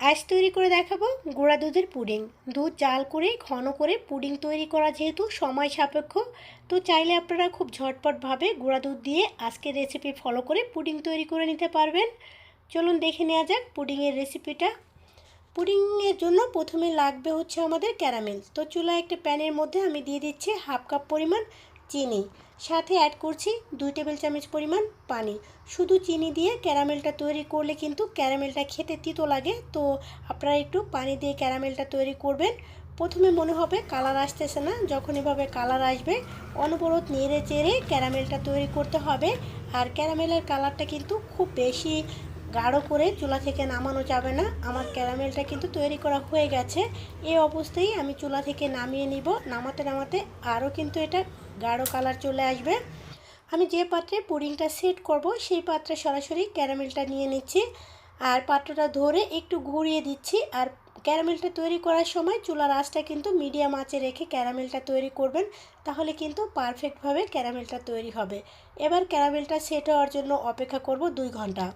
আজ তৈরি করে দেখাবো গুঁড়া দুধের পুডিং। দুধ জাল করে, ঘন করে পুডিং তৈরি করা যেহেতু সময় সাপেক্ষ, তো চাইলে আপনারা খুব ঝটপটভাবে গুঁড়া দুধ দিয়ে আজকের রেসিপি ফলো করে পুডিং তৈরি করে নিতে পারবেন। চলুন দেখে নেওয়া যাক পুডিংয়ের রেসিপিটা পুডিংয়ের জন্য প্রথমে লাগবে হচ্ছে আমাদের ক্যারামেল তো চুলায় একটা প্যানের মধ্যে আমি দিয়ে দিচ্ছি হাফ কাপ পরিমাণ চিনি। সাথে অ্যাড করছি দুই টেবিল চামচ পরিমাণ পানি। শুধু চিনি দিয়ে ক্যারামেলটা তৈরি করলে কিন্তু ক্যারামেলটা খেতে তিতো লাগে। তো আপনারা একটু পানি দিয়ে ক্যারামেলটা তৈরি করবেন। প্রথমে মনে হবে কালার আসতেছে না। যখন এভাবে কালার আসবে অনবরত নেড়ে চেড়ে ক্যারামেলটা তৈরি করতে হবে। আর ক্যারামেলের কালারটা কিন্তু খুব বেশি গাঢ় করে চুলা থেকে নামানো যাবে না। আমার ক্যারামেলটা কিন্তু তৈরি করা হয়ে গেছে। এই অবস্থায় আমি চুলা থেকে নামিয়ে নিব। নামাতে নামাতে আরও কিন্তু এটা গাঢ় কালার চলে আসবে। আমি যে পাত্রে পুডিংটা সেট করব, সেই পাত্রে সরাসরি ক্যারামেলটা নিয়ে নিচ্ছি। আর পাত্রটা ধরে একটু ঘুরিয়ে দিচ্ছি। আর ক্যারামেলটা তৈরি করার সময় চুলার আঁচটা কিন্তু মিডিয়াম আঁচে রেখে ক্যারামেলটা তৈরি করবেন। তাহলে কিন্তু পারফেক্টভাবে ক্যারামেলটা তৈরি হবে। এবার ক্যারামেলটা সেট হওয়ার জন্য অপেক্ষা করব দুই ঘণ্টা।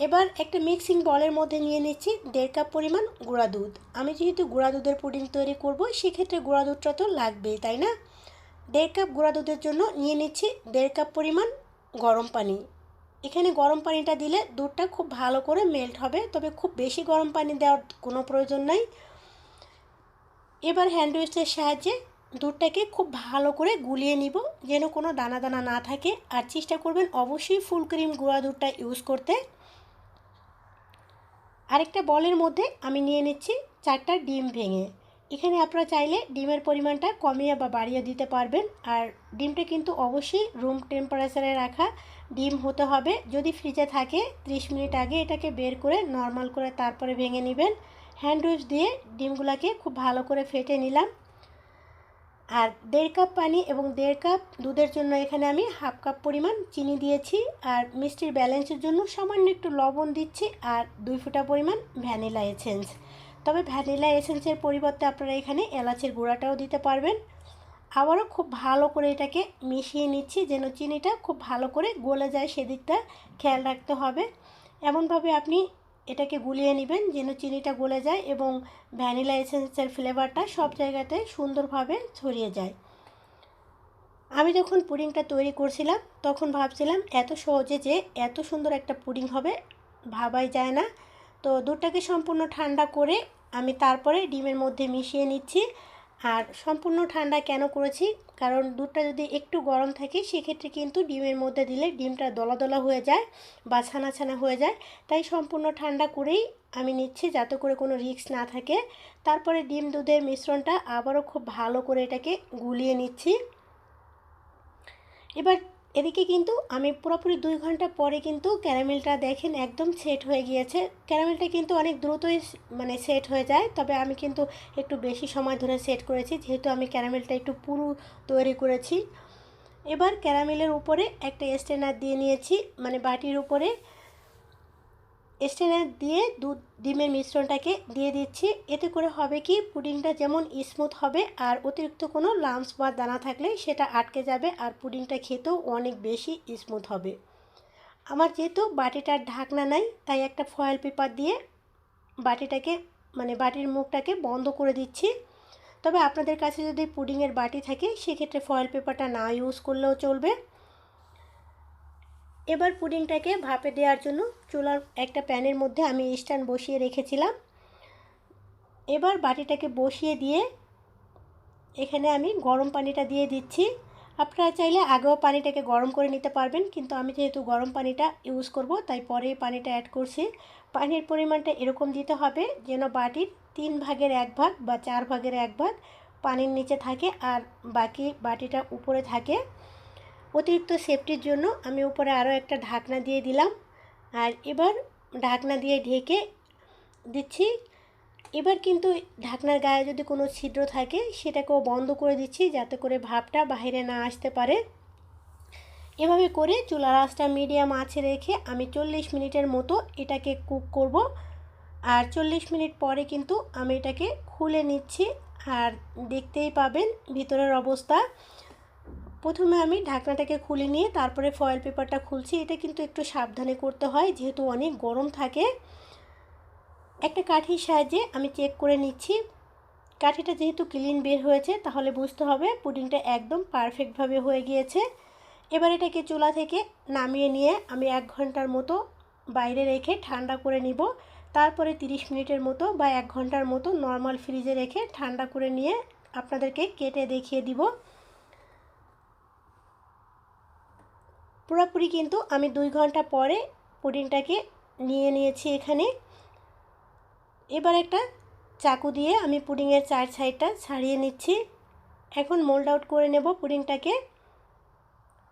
এবার একটা মিক্সিং বলের মধ্যে নিয়ে নিচ্ছি দেড় কাপ পরিমাণ গুঁড়া দুধ। আমি যেহেতু গুঁড়া দুধের পুডিং তৈরি করব, সেক্ষেত্রে গুঁড়া দুধটা তো লাগবেই, তাই না? দেড় কাপ গুঁড়া দুধের জন্য নিয়ে নিচ্ছি দেড় কাপ পরিমাণ গরম পানি। এখানে গরম পানিটা দিলে দুধটা খুব ভালো করে মেল্ট হবে, তবে খুব বেশি গরম পানি দেওয়ার কোনো প্রয়োজন নাই। এবার হ্যান্ড সাহায্যে দুধটাকে খুব ভালো করে গুলিয়ে নিব, যেন কোনো দানা দানা না থাকে। আর চেষ্টা করবেন অবশ্যই ফুল ক্রিম গুঁড়া দুধটা ইউজ করতে। আরেকটা বলের মধ্যে আমি নিয়ে নিচ্ছি চারটা ডিম ভেঙে। এখানে আপনারা চাইলে ডিমের পরিমাণটা কমিয়ে বা বাড়িয়ে দিতে পারবেন। আর ডিমটা কিন্তু অবশ্যই রুম টেম্পারেচারে রাখা ডিম হতে হবে। যদি ফ্রিজে থাকে 30 মিনিট আগে এটাকে বের করে নর্মাল করে তারপরে ভেঙে নেবেন। হ্যান্ড উইচ দিয়ে ডিমগুলোকে খুব ভালো করে ফেটে নিলাম। আর দেড় কাপ পানি এবং দেড় কাপ দুধের জন্য এখানে আমি হাফ কাপ পরিমাণ চিনি দিয়েছি। আর মিষ্টির ব্যালেন্সের জন্য সামান্য একটু লবণ দিচ্ছি আর দুই ফুটা পরিমাণ ভ্যানিলা এসেন্স। তবে ভ্যানিলা এসেন্সের পরিবর্তে আপনারা এখানে এলাচের গুঁড়াটাও দিতে পারবেন। আবারও খুব ভালো করে এটাকে মিশিয়ে নিচ্ছি যেন চিনিটা খুব ভালো করে গলে যায় সেদিকটা খেয়াল রাখতে হবে। এমনভাবে আপনি এটাকে গুলিয়ে নেবেন যেন চিনিটা গলে যায় এবং ভ্যানিলা এসেন্সের ফ্লেভারটা সব জায়গাতে সুন্দরভাবে ছড়িয়ে যায়। আমি যখন পুডিংটা তৈরি করছিলাম, তখন ভাবছিলাম এত সহজে যে এত সুন্দর একটা পুডিং হবে, ভাবাই যায় না। তো দুধটাকে সম্পূর্ণ ঠান্ডা করে আমি তারপরে ডিমের মধ্যে মিশিয়ে নিচ্ছি। আর সম্পূর্ণ ঠান্ডা কেন করেছি? কারণ দুধটা যদি একটু গরম থাকে, সেক্ষেত্রে কিন্তু ডিমের মধ্যে দিলে ডিমটা দলা দলা হয়ে যায় বা ছানা ছানা হয়ে যায়। তাই সম্পূর্ণ ঠান্ডা করেই আমি নিচ্ছি যাতে করে কোনো রিস্ক না থাকে। তারপরে ডিম দুধের মিশ্রণটা আবারও খুব ভালো করে এটাকে গুলিয়ে নিচ্ছি। এবার এদিকে কিন্তু আমি পুরোপুরি দুই ঘণ্টা পরে কিন্তু ক্যারামেলটা দেখেন একদম সেট হয়ে গিয়েছে। ক্যারামেলটা কিন্তু অনেক দ্রুতই মানে সেট হয়ে যায়, তবে আমি কিন্তু একটু বেশি সময় ধরে সেট করেছি, যেহেতু আমি ক্যারামেলটা একটু পুরো তৈরি করেছি। এবার ক্যারামেলের উপরে একটা স্ট্যান্ডার দিয়ে নিয়েছি মানে বাটির উপরে। স্টেনার দিয়ে দুধ ডিমের মিশ্রণটাকে দিয়ে দিচ্ছি। এতে করে হবে কি, পুডিংটা যেমন স্মুথ হবে আর অতিরিক্ত কোনো লামস বা দানা থাকলে সেটা আটকে যাবে আর পুডিংটা খেতেও অনেক বেশি স্মুথ হবে। আমার যেহেতু বাটিটার ঢাকনা নাই, তাই একটা ফয়েল পেপার দিয়ে বাটিটাকে মানে বাটির মুখটাকে বন্ধ করে দিচ্ছি। তবে আপনাদের কাছে যদি পুডিংয়ের বাটি থাকে, সেক্ষেত্রে ফয়েল পেপারটা না ইউজ করলেও চলবে। এবার পুডিংটাকে ভাপে দেওয়ার জন্য চুলার একটা প্যানের মধ্যে আমি স্ট্যান্ড বসিয়ে রেখেছিলাম। এবার বাটিটাকে বসিয়ে দিয়ে এখানে আমি গরম পানিটা দিয়ে দিচ্ছি। আপনারা চাইলে আগেও পানিটাকে গরম করে নিতে পারবেন, কিন্তু আমি যেহেতু গরম পানিটা ইউজ করব, তাই পরে পানিটা অ্যাড করছি। পানির পরিমাণটা এরকম দিতে হবে যেন বাটির তিন ভাগের এক ভাগ বা চার ভাগের এক ভাগ পানির নিচে থাকে আর বাকি বাটিটা উপরে থাকে। অতিরিক্ত সেফটির জন্য আমি উপরে আরও একটা ঢাকনা দিয়ে দিলাম। আর এবার ঢাকনা দিয়ে ঢেকে দিচ্ছি। এবার কিন্তু ঢাকনার গায়ে যদি কোনো ছিদ্র থাকে, সেটাকেও বন্ধ করে দিচ্ছি যাতে করে ভাপটা বাইরে না আসতে পারে। এভাবে করে চুলার আঁচটা মিডিয়াম আছে রেখে আমি চল্লিশ মিনিটের মতো এটাকে কুক করব। আর চল্লিশ মিনিট পরে কিন্তু আমি এটাকে খুলে নিচ্ছি। আর দেখতেই পাবেন ভিতরের অবস্থা। প্রথমে আমি ঢাকনাটাকে খুলে নিয়ে তারপরে ফয়েল পেপারটা খুলছি। এটা কিন্তু একটু সাবধানে করতে হয়, যেহেতু অনেক গরম থাকে। একটা কাঠির সাহায্যে আমি চেক করে নিচ্ছি। কাঠিটা যেহেতু ক্লিন বের হয়েছে, তাহলে বুঝতে হবে পুডিংটা একদম পারফেক্টভাবে হয়ে গিয়েছে। এবার এটাকে চুলা থেকে নামিয়ে নিয়ে আমি এক ঘণ্টার মতো বাইরে রেখে ঠান্ডা করে নিব। তারপরে 30 মিনিটের মতো বা এক ঘণ্টার মতো নর্মাল ফ্রিজে রেখে ঠান্ডা করে নিয়ে আপনাদেরকে কেটে দেখিয়ে দিব। পুরোপুরি কিন্তু আমি দুই ঘণ্টা পরে পুডিংটাকে নিয়ে নিয়েছি এখানে। এবার একটা চাকু দিয়ে আমি পুডিংয়ের চার সাইডটা ছাড়িয়ে নিচ্ছি। এখন মোল্ড আউট করে নেব পুডিংটাকে।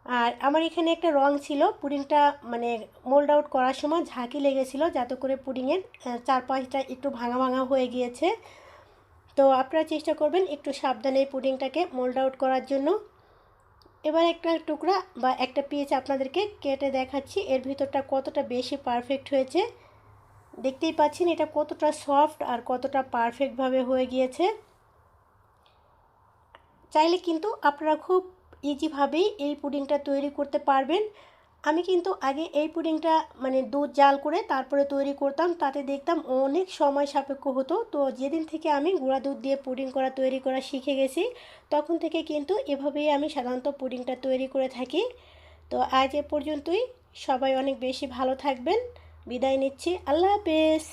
আর আমার এখানে একটা রং ছিল, পুডিংটা মানে মোল্ড আউট করার সময় ঝাঁকি লেগেছিল, যাতে করে পুডিংয়ের চারপাশটা একটু ভাঙা ভাঙা হয়ে গিয়েছে। তো আপনারা চেষ্টা করবেন একটু সাবধানে পুডিংটাকে মোল্ড আউট করার জন্য। এবার একটা টুকরা বা একটা পিস আপনাদেরকে কেটে দেখাচ্ছি। এর ভিতরটা কতটা বেশি পারফেক্ট হয়েছে? দেখতেই পাচ্ছেন এটা কতটা সফট আর কতটা পারফেক্টভাবে হয়ে গিয়েছে। চাইলে কিন্তু আপনারা খুব ইজিভাবেই এই পুডিংটা তৈরি করতে পারবেন। আমি কিন্তু আগে এই পুডিংটা মানে দুধ, জাল করে তারপরে তৈরি করতাম। তাতে দেখতাম অনেক সময় সাপেক্ষ হতো। তো যেদিন থেকে আমি গুঁড়া দুধ দিয়ে পুডিং করা, তৈরি করা শিখে গেছি, তখন থেকে কিন্তু এভাবেই আমি সাধারণত পুডিংটা তৈরি করে থাকি। তো আজ এ পর্যন্তই। সবাই অনেক বেশি ভালো থাকবেন। বিদায় নিচ্ছি। আল্লাহ হাফেজ।